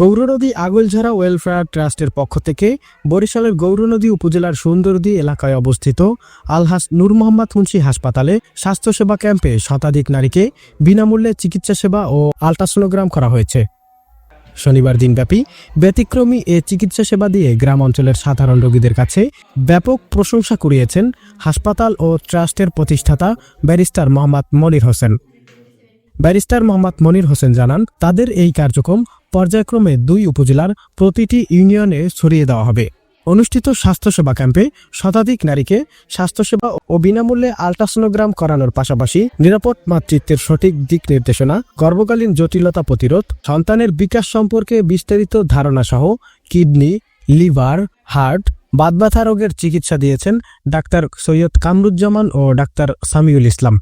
Gournadi Agoljhara welfare ট্রাস্টের পক্ষ থেকে বরিশালের গৌরনদী উপজেলার সুন্দরদী এলাকায় অবস্থিত আলহাস নূর মোহাম্মদ মুন্সি হাসপাতালে স্বাস্থ্যসেবা ক্যাম্পে শতাধিক নারীকে বিনামূল্যে চিকিৎসা সেবা ও আলট্রাসোনোগ্রাম করা হয়েছে। শনিবার দিনব্যাপী ব্যতিক্রমী এ চিকিৎসা সেবা দিয়ে গ্রাম অঞ্চলের সাধারণ রোগীদের কাছে ব্যাপক প্রশংসা কুড়িয়েছেন হাসপাতাল ও ট্রাস্টের প্রতিষ্ঠাতা ব্যারিস্টার মোহাম্মদ মনির হোসেন। ব্যারিস্টার মোহাম্মদ মনির হোসেন জানান, তাদের এই কার্যক্রম পর্যায়ক্রমে দুই উপজেলার প্রতিটি ইউনিয়নে ছড়িয়ে দেওয়া হবে। অনুষ্ঠিত স্বাস্থ্যসেবা ক্যাম্পে শতাধিক নারীকে স্বাস্থ্যসেবা ও বিনামূল্যে আলট্রাসোনোগ্রাম করানোর পাশাপাশি নিরাপদ মাতৃত্বের সঠিক দিক নির্দেশনা, গর্ভকালীন জটিলতা প্রতিরোধ, সন্তানের বিকাশ সম্পর্কে বিস্তারিত ধারণা সহ কিডনি, লিভার, হার্ট বাতব্যথা রোগের চিকিৎসা দিয়েছেন ডাক্তার সৈয়দ কামরুজ্জামান ও ডাক্তার সামিউল ইসলাম।